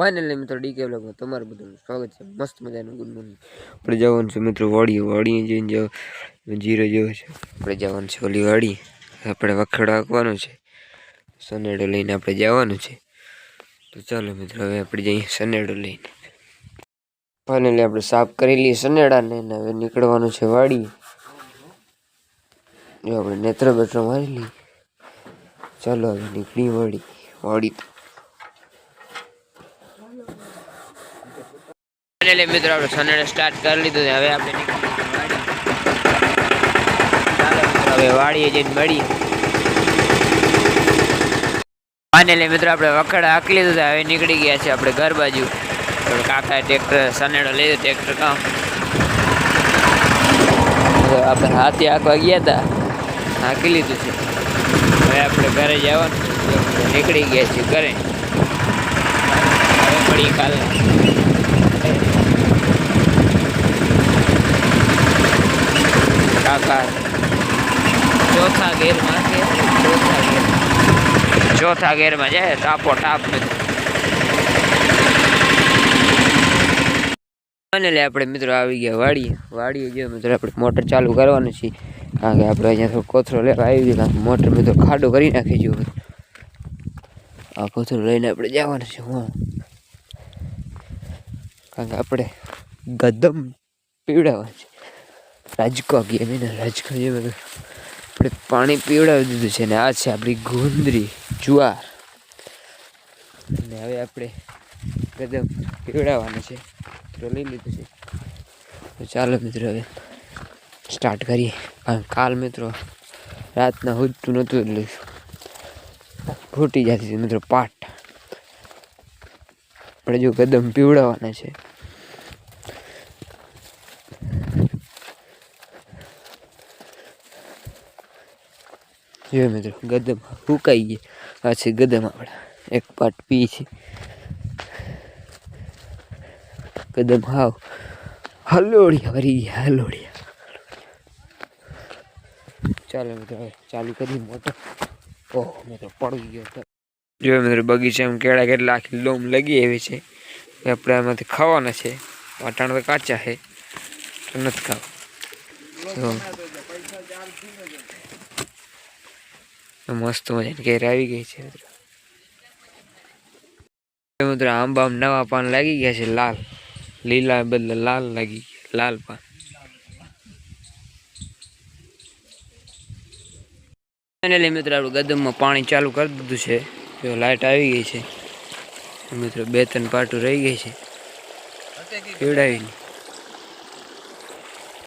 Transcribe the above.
Finally મિત્રો decay બ્લોગમાં તમારું બધું સ્વાગત છે. મસ્ત મજાનું ગુડ મોર્નિંગ આપણે જવાનું છે મિત્રો વાડી વાડી જઈને જાવ જીરો જેવો છે. આપણે જવાનું છે ઓલી વાડી. આપણે વખેડો હાંકવાનો છે. સનેડો લઈને આપણે જવાનું છે. તો ચાલો મિત્રો, હવે આપણે જઈએ સનેડો લઈને. ફાઇનલી આપણે સાફ કરી લઈએ સનેડાને ને હવે નીકળવાનું છે વાડી જો આપણે નેત્ર બેત્ર મારી લઈએ. ચાલો હવે નીકળી વાડી વાડી ફાઇનલી મિત્રો, આપણે સનેડે સ્ટાર્ટ કરી લીધું હવે આપણે હવે વાડીએ જઈને મળીએ. ફાઇનલી મિત્રો, આપણે વખડા હાંકી લીધું છે. હવે નીકળી ગયા છે આપણે ઘર બાજુ. કાકા ટ્રેક્ટર સનેડો લીધો ટ્રેક્ટર કામ. આપણે હાથી હાંકવા ગયા હતા. હાંકી લીધું છે. હવે આપણે ઘરે જવાનું. નીકળી ગયા છીએ ઘરે. મળીએ કાલે. કાકા ચોથા ગેરમાં છે. ચોથા ગેર ચોથા ગેરમાં જાય ટાપો ટાપ ફાઇનલી આપણે મિત્રો આવી ગયા વાડીએ. વાડીએ જો મિત્રો આપણે મોટર ચાલુ કરવાનું છે. કારણ કે આપણે અહીંયા થોડો કોથરો લેવા આવી ગયો મોટર મિત્રો ખાડો કરી નાખી જો આ કોથરો લઈને આપણે જવાનું છે હું. કારણ કે આપણે ગદમ પીવડાવવા છે. રાજકો ગેમીને રાજકો જે આપણે પાણી પીવડાવી દીધું છે ને આ છે આપણી ગુંદરી જુવાર. અને હવે આપણે કદમ પીવડાવવાનું છે તો લઈ લીધું છે. તો ચાલો મિત્રો હવે સ્ટાર્ટ કરીએ. કાલ મિત્રો રાતના હુજતું નહોતું એટલે ફૂટી જતી હતી મિત્રો પાટ. આપણે જો કદમ પીવડાવવાના છે. જો મિત્રો, ગદમ ફૂંકાઈ ગઈ. આ છે ગદમ આપણા એક પાટ પી છે. કદમ હાવ હલોડિયા ભરી ગયા, હલોડિયા. ચાલો મિત્રો, હવે ચાલુ કરી મોટર. ઓહ, મિત્રો, પડી ગયો તો. જો મિત્રો બગીચામાં કેળા કેટલા આખી લોમ લગી આવી છે. આપણે આમાંથી ખાવાના છે. વાટાણ તો કાચા છે. નથી ખાવા. મસ્ત મજાની ઘેર આવી ગઈ છે મિત્રો. મિત્રો આમ આંબા નવા પાન લાગી ગયા છે, લાલ. લીલા બદલે લાલ લાગી ગયા, લાલ પાન. ફાઇનલી મિત્રો આપણું ગદમમાં પાણી ચાલુ કરી દીધું છે. જો લાઇટ આવી ગઈ છે. મિત્રો બે ત્રણ પાટું રહી ગઈ છે. પીવડાવીને.